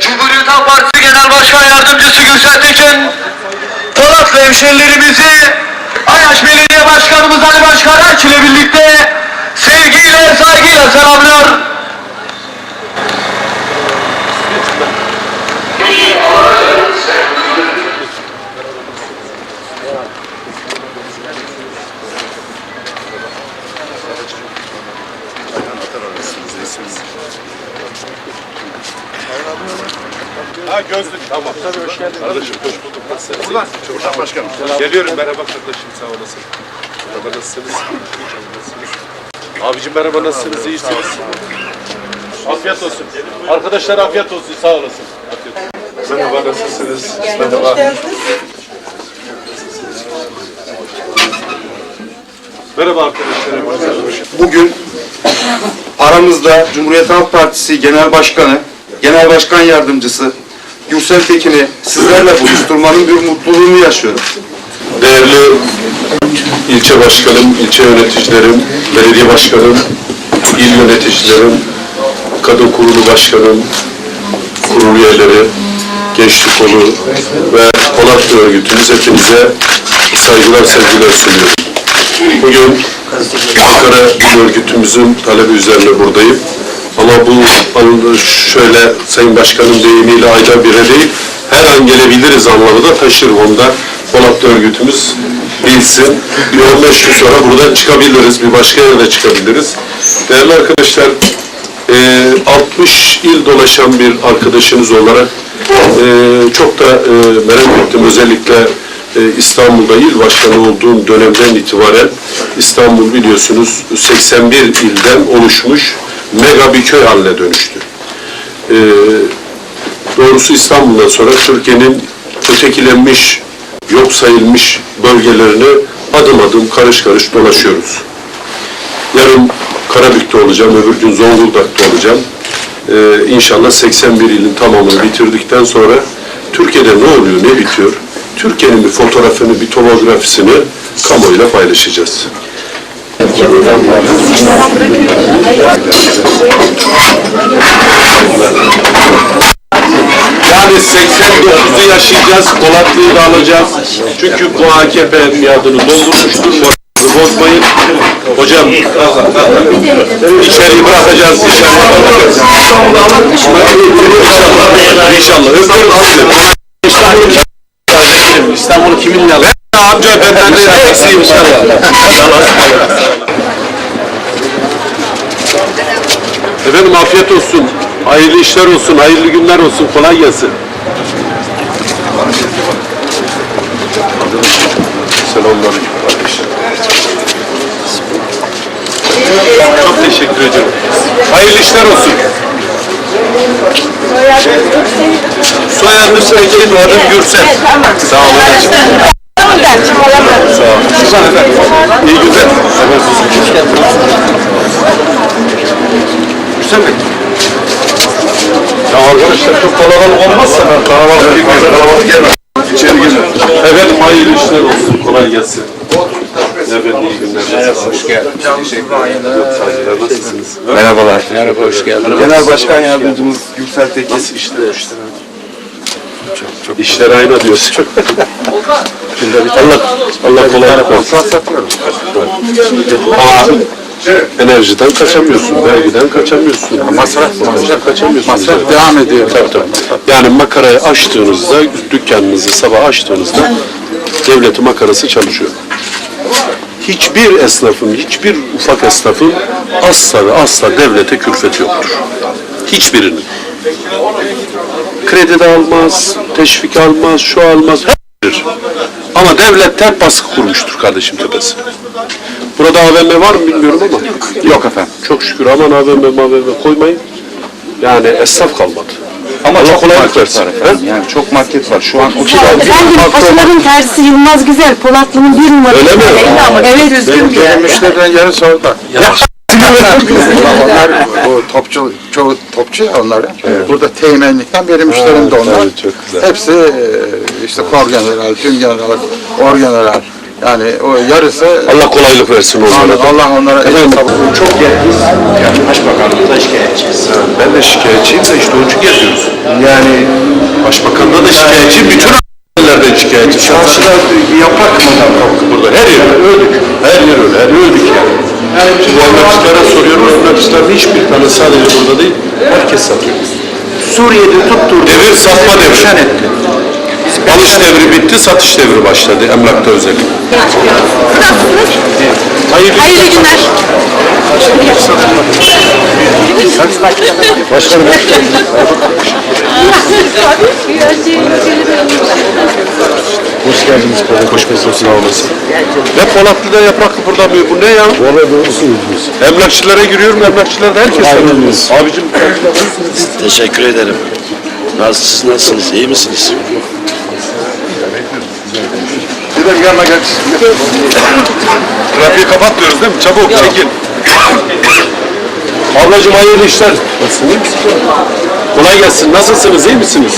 Cumhuriyet Halk Partisi Genel Başkan Yardımcısı Gülsel Tekin, Polatlı hemşerilerimizi Ayaş Belediye Başkanımız Ali Başkan Erç ile birlikte sevgiyle, saygıyla selamlıyor. Gözlük tamam. Tabii hoş geldin. Kardeşim hoş bulduk. Nasılsınız? Buradan. Buradan başkanım. Geliyorum merhaba kardeşim sağ olasın. Merhaba nasılsınız? Abicim merhaba nasılsınız? İyisiniz? Afiyet olsun. Arkadaşlar afiyet olsun sağ olasın. Afiyet olsun. Merhaba nasılsınız? Merhaba. Merhaba arkadaşlar. Bugün aramızda Cumhuriyet Halk Partisi Genel Başkanı, Genel Başkan Yardımcısı Gürsel Tekin'i sizlerle buluşturmanın bir mutluluğunu yaşıyorum. Değerli ilçe başkanım, ilçe yöneticilerim, belediye başkanım, il yöneticilerim, kadın kurulu başkanım, kurul üyeleri, gençlik kolu ve Polatlı örgütümüz hepinize saygılar, sevgiler sunuyorum. Bugün Ankara İl Örgütümüzün talebi üzerine buradayım. Ama bu şöyle Sayın Başkanım deyimiyle ayda bire değil, her an gelebiliriz anlamı da taşır onda. Polatlı örgütümüz bilsin. Bir 15 gün sonra buradan çıkabiliriz, bir başka yerde çıkabiliriz. Değerli arkadaşlar, e, 60 il dolaşan bir arkadaşınız olarak e, çok da e, merak ettim. Özellikle e, İstanbul'da il başkanı olduğum dönemden itibaren İstanbul biliyorsunuz 81 ilden oluşmuş mega bir köy haline dönüştü. E, doğrusu İstanbul'dan sonra Türkiye'nin ötekilenmiş, yok sayılmış bölgelerini adım adım karış karış dolaşıyoruz. Yarın Karabük'te olacağım, öbür gün Zonguldak'ta olacağım. Ee, inşallah 81 ilin tamamını bitirdikten sonra Türkiye'de ne oluyor, ne bitiyor? Türkiye'nin bir fotoğrafını, bir tomografisini kamuoyuyla paylaşacağız. Yani 89'u yaşayacağız, Polatlı'yı da alacağız. Çünkü bu AKP miadını doldurmuştur. Bozmayın. Hocam, içeriği bırakacağız inşallah. İnşallah. İnşallah. Öpüyorum sizi. İstanbul'u kiminle alır? Amca benden de eksiğim inşallah. Efendim afiyet olsun. Hayırlı işler olsun, hayırlı günler olsun. Kolay gelsin. Selamünaleyküm kardeşim. Çok teşekkür ederim. Hayırlı işler olsun. Soyadım Tekin, adım Gürsel. Sağ olun. Sağ olun. Suzan efendim. İyi günler. Gürsel Bey. Ya arkadaşlar çok kalabalık olmazsa ben kalabalık girmez, kalabalık gelmez. İçeri girin. Efendim hayırlı işler olsun, kolay gelsin. Efendim iyi günler. Merhaba, hoş geldiniz. Saygılar, nasılsınız? Merhabalar. Merhaba, hoş geldiniz. Genel Başkan Yardımcımız Gürsel Tekin. Nasıl işler? İşler ayna diyorsun. Allah, Allah kolaylık versin. Ama enerjiden kaçamıyorsun, vergiden kaçamıyorsun. Masraf, masraf kaçamıyorsun. Masraf devam ediyor. Tabii tabii. Yani makarayı açtığınızda, dükkanınızı sabah açtığınızda devletin makarası çalışıyor. Hiçbir esnafın, hiçbir ufak esnafın asla ve asla devlete külfeti yoktur. Hiçbirinin. Kredi de almaz, teşvik almaz, şu almaz, verir. Ama devlet hep baskı kurmuştur kardeşim tepesi. Burada AVM var mı bilmiyorum ama. Yok efendim. Çok şükür aman AVM AVM koymayın. Yani esnaf kalmadı. Ama Allah çok kolaylık market versin. var efendim. Yani çok market var. Şu an o kadar Efendim paşaların tersi Yılmaz Güzel, Polatlı'nın bir numarası. Öyle mi? Evet, üzgün bir yer. müşteriden yarısı orada. Onlar bu topçu, çoğu topçu ya onlar. Burada teğmenlikten benim müşterim de onlar. evet, çok güzel. Hepsi e, işte kor general, tüm general, or general. Yani o yarısı Allah kolaylık versin onlara. Allah, onlara Efendim çok Başbakanlığımıza şikayetçiyiz. de şikayetçiyim de işte onun için geziyoruz. Yani başbakanla da şikayetçi, bütün yerlerden şikayetçi. Çarşıda yaprak mı kalktı Burada her yer öldük. Her yer öyle, her öldük yani. Şimdi emlakçılara soruyorum, emlakçıların hiçbir tane sadece burada değil, herkes satıyor. Suriye'de tutturdu. Devir satma devri. Perişan etti. Alış devri bitti, satış devri başladı emlakta özellikle. Hayırlı, Hayırlı günler. Başkanım. Hoş geldiniz. Hoş bulduk. Sağ olasın. Ve Polatlı'da yaprak kıpırdamıyor. Bu ne ya? Valla doğru söylüyorsun. Emlakçılara giriyorum, emlakçılar da herkes Aynen tanıyor. Abicim, Teşekkür ederim. Nasılsınız, nasılsınız, iyi misiniz? Gidelim yanına gel. trafiği kapatmıyoruz değil mi? Çabuk çekil. Ablacığım hayırlı işler. Nasılsın, iyi misin? Kolay gelsin. Nasılsınız, iyi misiniz?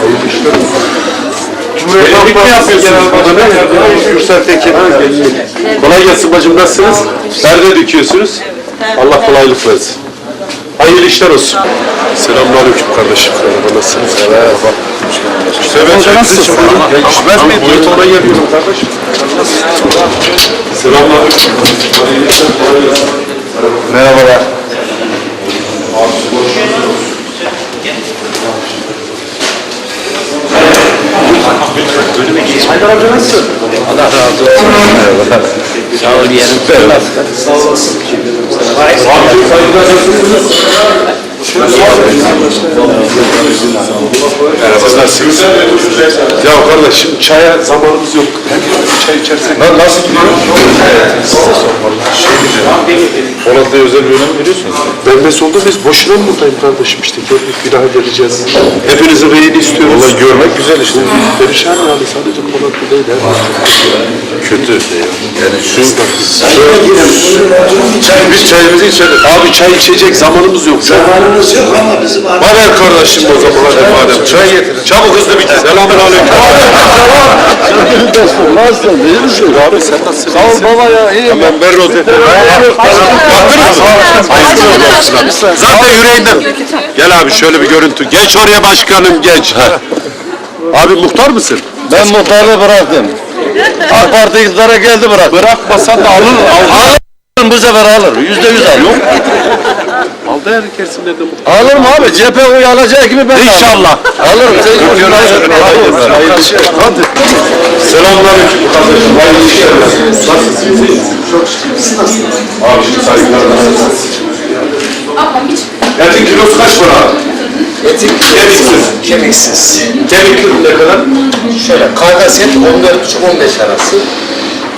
Hayırlı işler Birlikte Partisi yapıyorsunuz Genel burada, ne Başkanı yapıyorsunuz? Gürsel Tekin. Kolay gelsin bacım, nasılsınız? Nerede dikiyorsunuz? Allah kolaylık versin. Hayırlı işler olsun. Selamünaleyküm kardeşim. Merhaba, nasılsınız? Merhaba. Seven Hoca nasılsın? Geçmez mi? Ona geliyorum kardeşim. Selamünaleyküm. Hayırlı işler, kolay gelsin. Merhabalar. Sağ ol yeğenim. Abicim saygılar nasılsınız? Siz nasılsınız? Ya kardeşim çaya zamanımız yok. Çay içersek. Lan nasıl gidiyor? Polatlı'ya özel bir önem veriyorsunuz. Ben mesulda biz boşuna mı buradayım kardeşim işte bir daha geleceğiz. Hepinizin reyini istiyoruz. Valla görmek güzel işte. Perişan yani sadece Polatlı değil. Kötü. Yani şu biz çayımızı içelim. Abi çay içecek zamanımız yok. Zamanımız yok ama bizim Var ver kardeşim o zaman hadi madem. Çay getirin. Çabuk hızlı bitir. Selamun aleyküm. Nasılsın, iyi misin? Abi sen nasılsın? Sağ ol baba ya, iyi Hemen ver rozeti. Baktın mı? Zaten yüreğinden. Gel abi şöyle bir görüntü. Geç oraya başkanım geç. Abi muhtar mısın? Ben muhtarlığı bıraktım. AK Parti iktidara geldi bırak. Bırakmasan da alır. Al. Alırım bu sefer alır, yüzde yüz alır. Aldı herkesin dedi muhtar. Alırım abi, cephe oyu alacak gibi ben İnşallah. Alırım. Hadi. Selamünaleyküm kardeşim. Hayırlı işler. Nasılsınız? Çok şükür. Abi şimdi saygılar. Etin kilosu kaç para? Etin Kemiksiz. kemiksiz. Kemikli ne kadar? Şöyle kargas et 14,5-15 arası.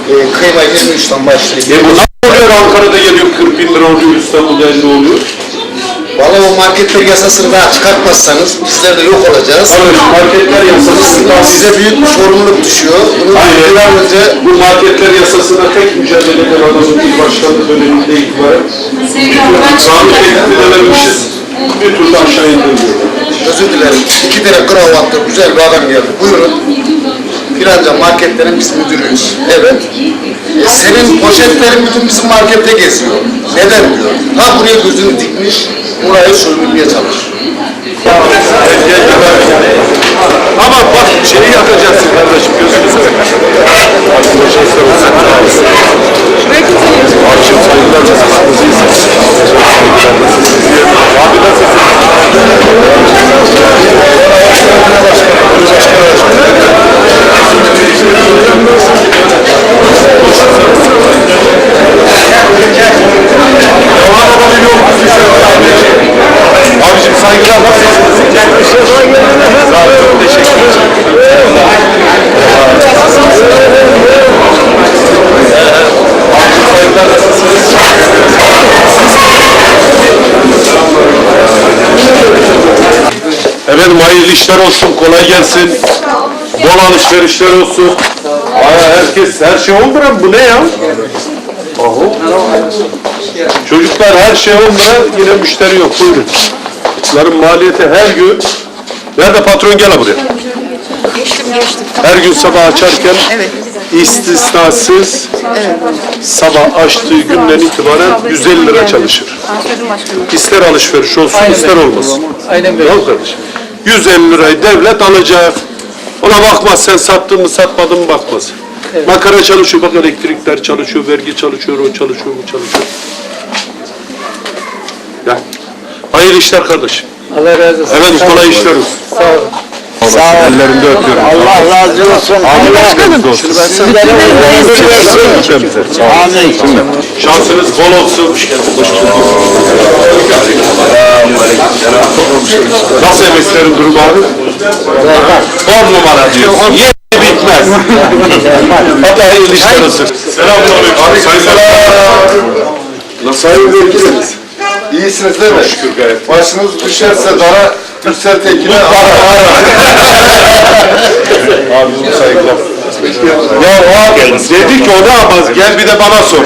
Ee, kıyma 23'ten başlıyor. E bu nasıl oluyor Ankara'da geliyor 40 bin lira oluyor İstanbul'da 50 oluyor? Valla o marketler yasasını daha çıkartmazsanız bizler de yok olacağız. Tabii marketler yasasında Size büyük bir sorumluluk düşüyor. Bunu Hayır. bir an önce bu marketler yasasına tek mücadele eden adamın bir başkanlık döneminde itibaren kanun teklif edememişiz. Bir türlü aşağı indirmiyor. özür dilerim. İki tane kravatlı güzel bir adam geldi. Buyurun. Filanca marketlerin biz müdürüyüz. Evet. E, senin poşetlerin bütün bizim markette geziyor. Neden diyor. Ha buraya gözünü dikmiş. Burayı sömürmeye çalışıyor. Ama bak şeyi yakacaksın kardeşim gözünü seveyim. Akşam nasılsınız? İyisiniz. Abi nasılsın? Abicim işler olsun, kolay gelsin. Bol alışverişler olsun. Aya herkes, her şey oldu mu? Bu ne ya? Aho. Çocuklar her şey oldu yine müşteri yok. Buyurun. Bunların maliyeti her gün. Nerede patron gel buraya. Geçtim geçtim. Her gün sabah açarken istisnasız sabah açtığı günden itibaren 150 lira çalışır. İster alışveriş olsun ister olmasın. Aynen böyle. kardeşim. 150 lirayı devlet alacak. Ona bakmaz sen sattın mı satmadın mı bakmaz. Makara çalışıyor bak elektrikler çalışıyor, vergi çalışıyor, o çalışıyor, bu çalışıyor. Ya. Hayırlı işler kardeşim. Allah razı olsun. Efendim kolay işler olsun. Sağ olun. Ellerinde öpüyorum. Allah razı olsun. Başkanım. Sizlere Amin. Şansınız bol olsun. Nasıl emeklerin durumu abi? On numara diyorsun. Yedi bitmez. Hadi hayırlı işler olsun. Selamünaleyküm. Sayın Selam. Sayın Vekilimiz, iyisiniz değil mi? Şükür gayet. Başınız düşerse dara, Gürsel Tekin'e Abim saygılar. Ya o dedi ki o ne yapmaz? Gel bir de bana sor.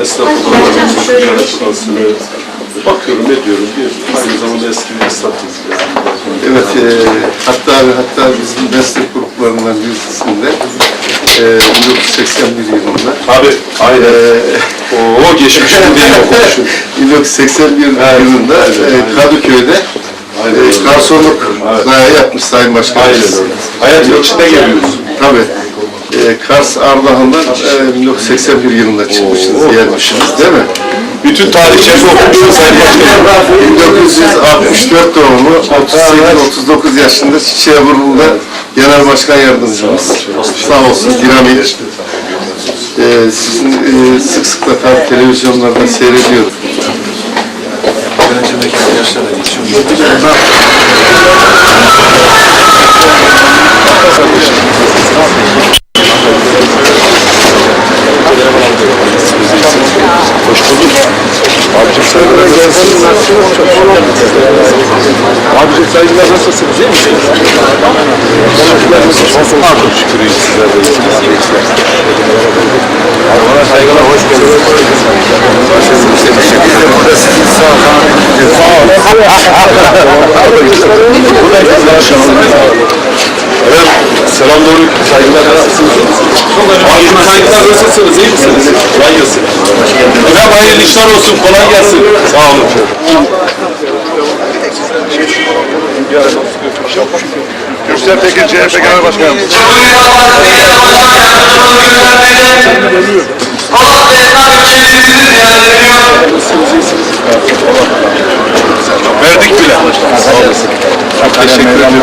Estağfurullah. Bakıyorum ne diyorum diyor. Aynı zamanda eski bir esnafız. Evet, e, hatta ve hatta bizim meslek gruplarından birisinde e, 1981 yılında Abi aynı. Oo geçmiş değil okumuşum. 1981 yılında e, Kadıköy'de e, garsonluk dayağı yapmış Sayın Başkanım. Aynen öyle. Hayatın içinde geliyoruz. Tabii. E, Kars Ardahan'dan e, 1981 yılında çıkmışsınız, gelmişsiniz değil mi? Bütün tarihçesi okumuyoruz Sayın Başkanım. 1964 doğumlu, 38-39 yaşında Çiçeğburnu'da Genel Başkan Yardımcımız. Sağ olsun, dinamik. Ee, sizin e, sık sık da tabii televizyonlarda seyrediyorum. Abicim saygılar gelsin. Abicim saygılar nasılsınız? İyi misiniz? Teşekkürler. Nasılsınız? Çok şükür iyi sizler de iyisiniz. Allah'a saygılar, hoş geldiniz. Biz de burada sizin sağ Evet, selamünaleyküm. Saygılar nasılsınız? Abicim saygılar nasılsınız? İyi misiniz? Kolay gelsin. Efendim hayırlı işler olsun. Kolay gelsin. Sağ olun. Gürsel Tekin, CHP Genel Başkanım. Verdik bile. Teşekkür ederim.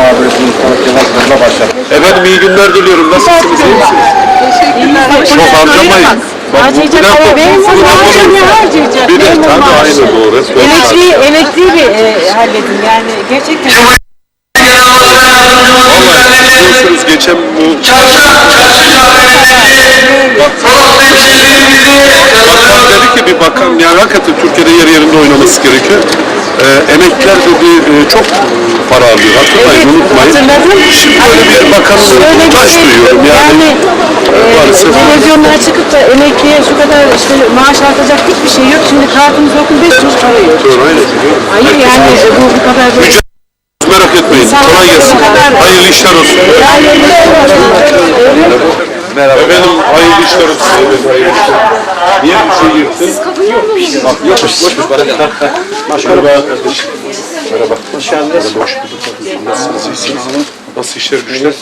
Efendim iyi günler diliyorum. Nasılsınız? İyi misiniz? Çok harcamayın. Bak Harcayacak para benim bu bile harcamaya harcayacak. Bir de tabii aynı doğru. Emekliyi, emekliyi bir e, halledin yani gerçekten. Vallahi biliyorsunuz geçen bu bakan dedi ki bir bakan yani hakikaten Türkiye'de yer yerinde oynaması gerekiyor. Ee, emekliler dedi e, çok para alıyor. Hatırlayın unutmayın. Hatırladım. Şimdi böyle bir bakanın taş şey, duyuyorum yani. e, maalesef. televizyonlara çıkıp da emekliye şu kadar işte maaş artacak hiçbir şey yok. Şimdi kartımız okul 5 kuruş para yok. Doğru, aynen. Hayır yani e, bu bu kadar böyle. Merak etmeyin. Kolay gelsin. Hayırlı işler olsun. Yani Efendim hayırlı işler olsun. Evet, hayırlı işler. Niye bir şey yırttın? Bak yokmuş, boşmuş. Merhaba kardeşim. Merhaba. Hoş geldiniz. Hoş bulduk. Nasılsınız, iyisiniz? Nasıl işler güçler?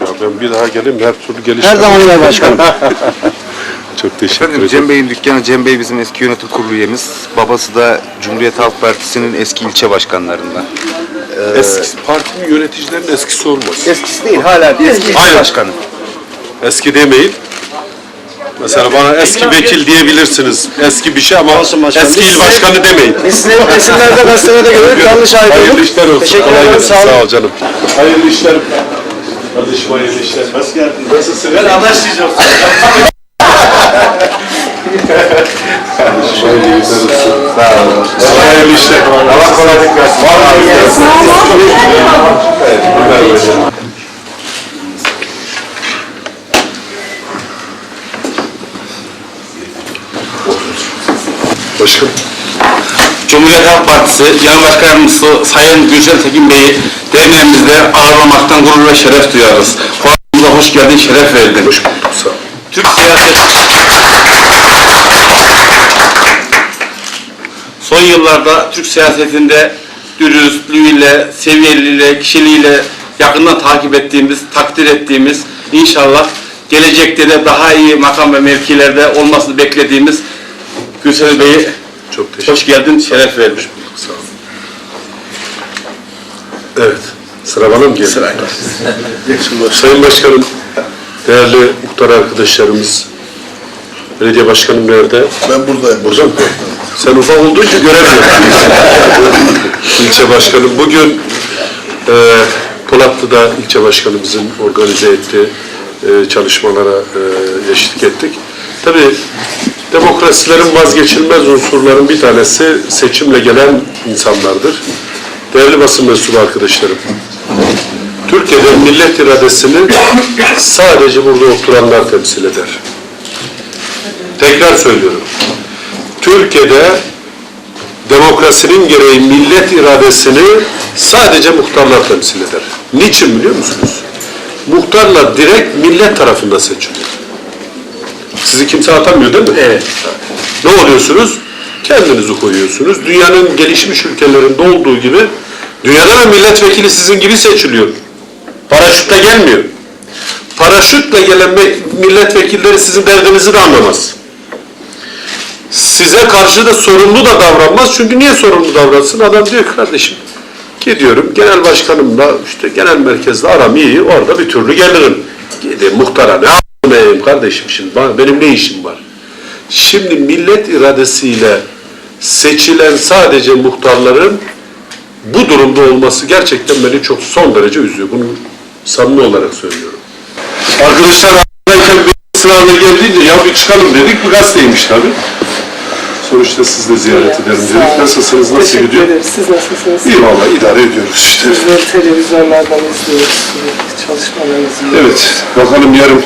Ya ben bir daha geleyim her türlü gelişim. Her zaman gel başkanım. Çok teşekkür Efendim ederim. Cem Bey'in dükkanı, Cem Bey bizim eski yönetim kurulu üyemiz. Babası da Cumhuriyet Halk Partisi'nin eski ilçe başkanlarından. Eski partinin yöneticilerin eskisi olmaz. Eskisi değil, hala bir eski Aynen. başkanı. Eski demeyin. Mesela bana eski vekil diyebilirsiniz. Eski bir şey ama Olsun başkanım. eski il başkanı demeyin. Resimlerde gazetelerde görüp yanlış Hayırlı ayrıldık. işler olsun. Teşekkür Kolay ederim. gelsin. Sağ olun. Sağ ol canım. Hayırlı işler. Kardeşim hayırlı işler. Hoş geldin. Nasılsın? Ben anlaşmayacağım. Kardeşim hayırlı işler olsun. Sağ olun. Hayırlı işler. Allah kolaylık versin. Var mı? Evet, bunlar böyle. Başkanım. Cumhuriyet Halk Partisi Genel Başkan Yardımcısı Sayın Gülşen Tekin Bey'i derneğimizde ağırlamaktan gurur ve şeref duyarız. Fuarımıza hoş geldin, şeref verdin. Hoş bulduk, sağ ol. Türk siyaseti... Son yıllarda Türk siyasetinde dürüstlüğüyle, seviyeliyle, kişiliğiyle yakından takip ettiğimiz, takdir ettiğimiz, inşallah gelecekte de daha iyi makam ve mevkilerde olmasını beklediğimiz Gülsel Bey'i Çok teşekkür hoş geldin, şeref verdin. Sağ olun. Evet, sıra bana mı geldi? Sıra. Sayın Başkanım, değerli muhtar arkadaşlarımız, belediye başkanım nerede? Ben buradayım. Burada mı? Sen ufak olduğun için göremiyorum. ilçe başkanım, bugün e, Polatlı'da ilçe başkanımızın organize ettiği e, çalışmalara e, eşlik ettik. Tabii demokrasilerin vazgeçilmez unsurların bir tanesi seçimle gelen insanlardır. Değerli basın mensubu arkadaşlarım, Türkiye'de millet iradesini sadece burada oturanlar temsil eder. Tekrar söylüyorum. Türkiye'de demokrasinin gereği millet iradesini sadece muhtarlar temsil eder. Niçin biliyor musunuz? Muhtarlar direkt millet tarafında seçiliyor. Sizi kimse atamıyor değil mi? Evet. Ne oluyorsunuz? Kendinizi koyuyorsunuz. Dünyanın gelişmiş ülkelerinde olduğu gibi dünyada da milletvekili sizin gibi seçiliyor. Paraşütle gelmiyor. Paraşütle gelen milletvekilleri sizin derdinizi de anlamaz size karşı da sorumlu da davranmaz. Çünkü niye sorumlu davransın? Adam diyor kardeşim gidiyorum genel başkanımla işte genel merkezde aram iyi orada bir türlü gelirim. Gideyim muhtara ne yapayım kardeşim şimdi benim ne işim var? Şimdi millet iradesiyle seçilen sadece muhtarların bu durumda olması gerçekten beni çok son derece üzüyor. Bunu samimi olarak söylüyorum. Arkadaşlar ısrarla geldiğince ya bir çıkalım dedik. Bu gazeteymiş tabii. Sonuçta siz de ziyaret edelim dedik. Nasılsınız, nasıl Teşekkür gidiyor? ederiz. Siz nasılsınız? İyi valla idare ediyoruz işte. Bizleri televizyonlardan izliyoruz. Çalışmalarınızı. Evet, bakalım yarın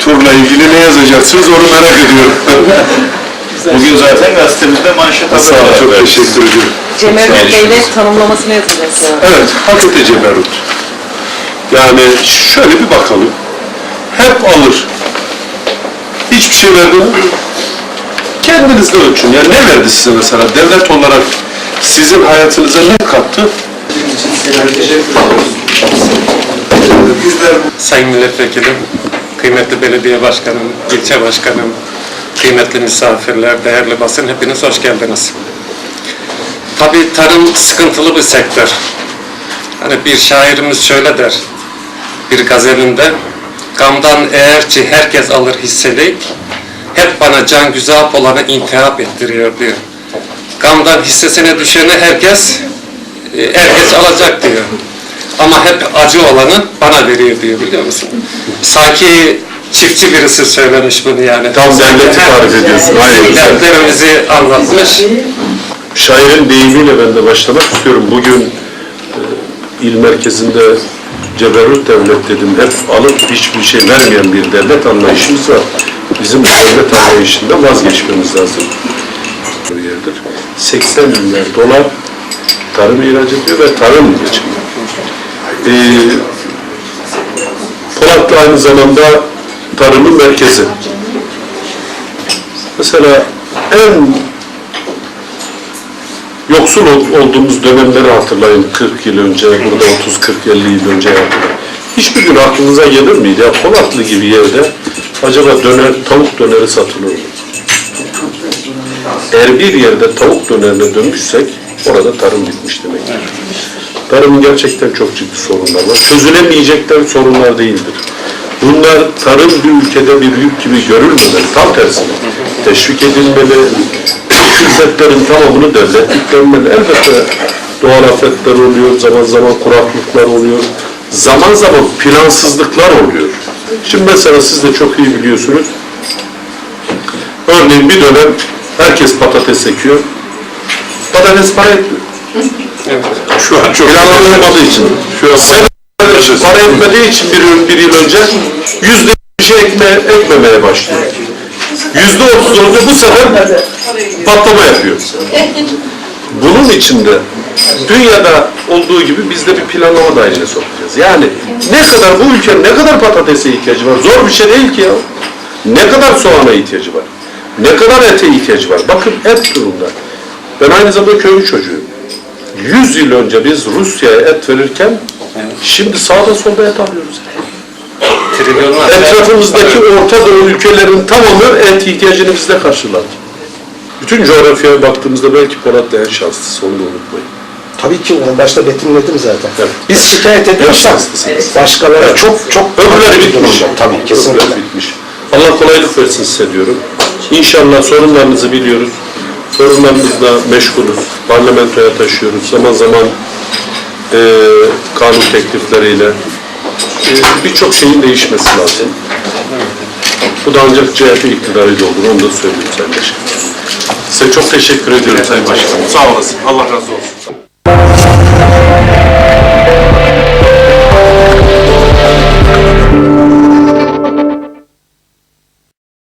turla ilgili ne yazacaksınız onu merak ediyorum. Bugün zaten gazetemizde manşet Sağ olun, çok teşekkür ediyorum. Cemal Bey'le tanımlamasını yapacağız ya. Evet, hakikaten ceberut. Yani şöyle bir bakalım. Hep alır. Hiçbir şey verdi mi? Kendiniz de ölçün. Yani ne verdi size mesela? Devlet olarak sizin hayatınıza ne kattı? Sayın Milletvekilim, kıymetli belediye başkanım, ilçe başkanım, kıymetli misafirler, değerli basın hepiniz hoş geldiniz. Tabii tarım sıkıntılı bir sektör. Hani bir şairimiz şöyle der, bir gazelinde, gamdan eğerçi herkes alır hisseli, hep bana can güzel olanı intihap ettiriyor diyor. Gamdan hissesine düşeni herkes, e, herkes alacak diyor. Ama hep acı olanı bana veriyor diyor biliyor musun? Sanki çiftçi birisi söylemiş bunu yani. Tam devleti tarif ediyorsun. Aynen. Dertlerimizi anlatmış. Şairin deyimiyle ben de başlamak istiyorum. Bugün e, il merkezinde ceberut devlet dedim. Hep alıp hiçbir şey vermeyen bir devlet anlayışımız var. Bizim devlet anlayışından vazgeçmemiz lazım. Yerdir. 80 milyar dolar tarım ihraç ediyor ve tarım geçiniyor. Ee, Polatlı aynı zamanda tarımın merkezi. Mesela en yoksul ol- olduğumuz dönemleri hatırlayın 40 yıl önce, burada 30-40-50 yıl önce yaptılar. Hiçbir gün aklınıza gelir miydi ya Polatlı gibi yerde acaba döner, tavuk döneri satılır mı? Eğer bir yerde tavuk dönerine dönmüşsek orada tarım bitmiş demek. Tarımın gerçekten çok ciddi sorunlar var. Çözülemeyecekten sorunlar değildir. Bunlar tarım bir ülkede bir yük gibi görülmemeli. Tam tersine. Teşvik edilmeli. Hizmetlerin tamamını devlet yüklenmeli. Elbette doğal afetler oluyor, zaman zaman kuraklıklar oluyor. Zaman zaman plansızlıklar oluyor. Şimdi mesela siz de çok iyi biliyorsunuz. Örneğin bir dönem herkes patates ekiyor. Patates para etmiyor. Şu an çok planlanmadığı için. Şu an sen para etmediği için bir, yıl- bir yıl önce yüzde bir şey ekme, ekmemeye başlıyor. Yüzde otuz olunca bu sefer patlama yapıyor. Bunun içinde dünyada olduğu gibi biz de bir planlama dahiline sokacağız. Yani ne kadar bu ülkenin ne kadar patatese ihtiyacı var? Zor bir şey değil ki ya. Ne kadar soğana ihtiyacı var? Ne kadar ete ihtiyacı var? Bakın et durumda. Ben aynı zamanda köy çocuğuyum. 100 yıl önce biz Rusya'ya et verirken şimdi sağda solda et alıyoruz. Trilyonlar. Etrafımızdaki Orta Doğu ülkelerin tamamı et ihtiyacını bizde karşılar. Bütün coğrafyaya baktığımızda belki Polat da en şanslısı, onu da unutmayın. Tabii ki onu başta betimledim zaten. Evet. Biz şikayet şanslısınız. başkaları Evet. çok çok Öbürleri bitmiş. Tabii kesinlikle. Öbürleri bitmiş. Allah kolaylık versin size diyorum. İnşallah sorunlarınızı biliyoruz. Sorunlarımızla meşgulüz. Parlamentoya taşıyoruz. Zaman zaman eee kanun teklifleriyle eee, birçok şeyin değişmesi lazım. Bu da ancak CHP iktidarıyla olur. Onu da söyleyeyim Sayın Başkanım. Size çok teşekkür ediyorum Sayın Başkanım. Sağ olasın. Allah razı olsun.